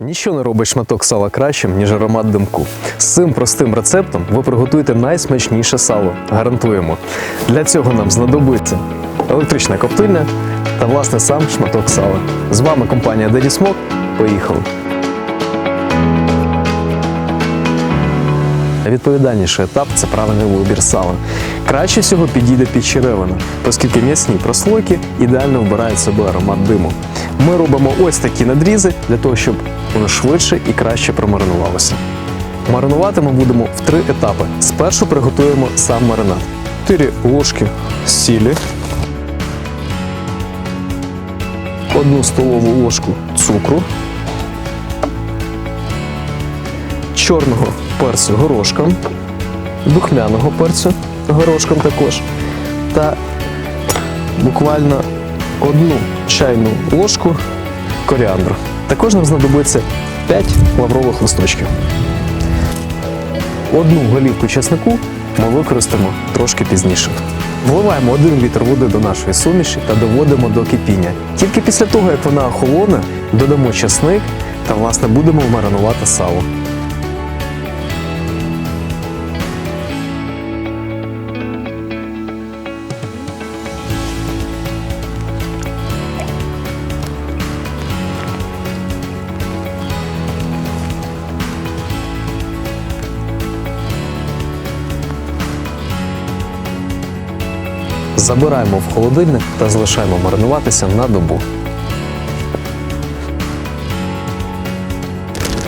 Ніщо не робить шматок сала кращим, ніж аромат димку. З цим простим рецептом ви приготуєте найсмачніше сало. Гарантуємо. Для цього нам знадобиться електрична коптильня та власне сам шматок сала. З вами компанія Деді Смок. Поїхали! Відповідальніший етап це правильний вибір сала. Краще всього підійде під черевину, оскільки м'ясні прослойки ідеально вбирають себе аромат диму. Ми робимо ось такі надрізи для того, щоб воно швидше і краще промаринувалося. Маринувати ми будемо в три етапи. Спершу приготуємо сам маринад. 4 ложки сілі, одну столову ложку цукру, чорного перцю горошком, духмяного перцю горошком також, та буквально одну чайну ложку коріандру. Також нам знадобиться 5 лаврових листочків. Одну голівку чеснику ми використаємо трошки пізніше. Вливаємо 1 літр води до нашої суміші та доводимо до кипіння. Тільки після того, як вона охолоне, додамо чесник та власне будемо маринувати сало. Забираємо в холодильник та залишаємо маринуватися на добу.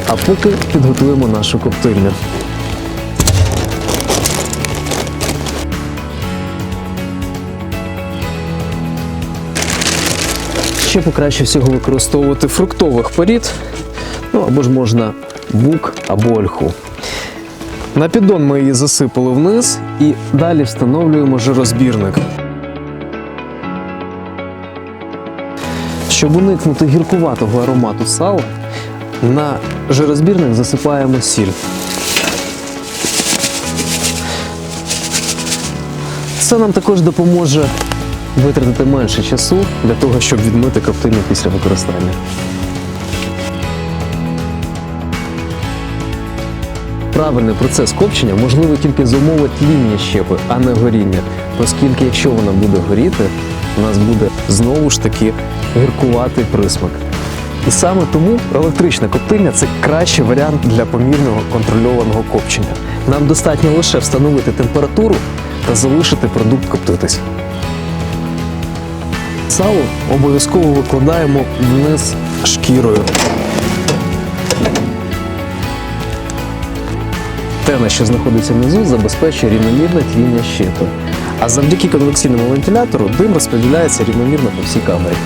А поки підготуємо нашу коптильню. Ще покраще всього використовувати фруктових порід, ну або ж можна бук або ольху. На піддон ми її засипали вниз і далі встановлюємо жирозбірник. Щоб уникнути гіркуватого аромату сала, на жирозбірник засипаємо сіль. Це нам також допоможе витратити менше часу для того, щоб відмити коптильню після використання. Правильний процес копчення можливий тільки за умови тління щепи, а не горіння. Оскільки, якщо вона буде горіти, у нас буде знову ж таки гіркуватий присмак. І саме тому електрична коптильня це кращий варіант для помірного контрольованого копчення. Нам достатньо лише встановити температуру та залишити продукт коптитись. Сало обов'язково викладаємо вниз шкірою. Тена, що знаходиться внизу, забезпечує рівномірне тління щиту. А завдяки конвекційному вентилятору дим розподіляється рівномірно по всій камері.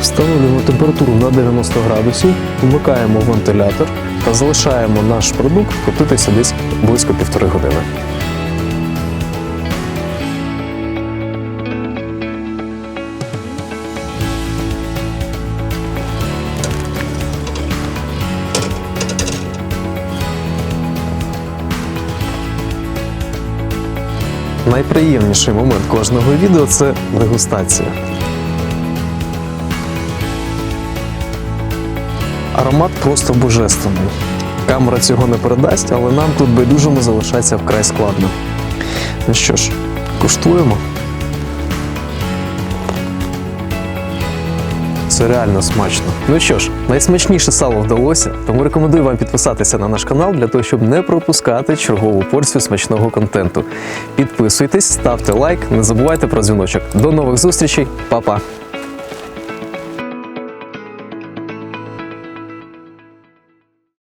Встановлюємо температуру на 90 градусів, вмикаємо вентилятор та залишаємо наш продукт коптитися десь близько півтори години. Найприємніший момент кожного відео це дегустація. Аромат просто божественний. Камера цього не передасть, але нам тут байдужому залишається вкрай складно. Ну що ж, куштуємо. Це реально смачно. Ну що ж, найсмачніше сало вдалося, тому рекомендую вам підписатися на наш канал для того, щоб не пропускати чергову порцію смачного контенту. Підписуйтесь, ставте лайк, не забувайте про дзвіночок. До нових зустрічей, Па-па!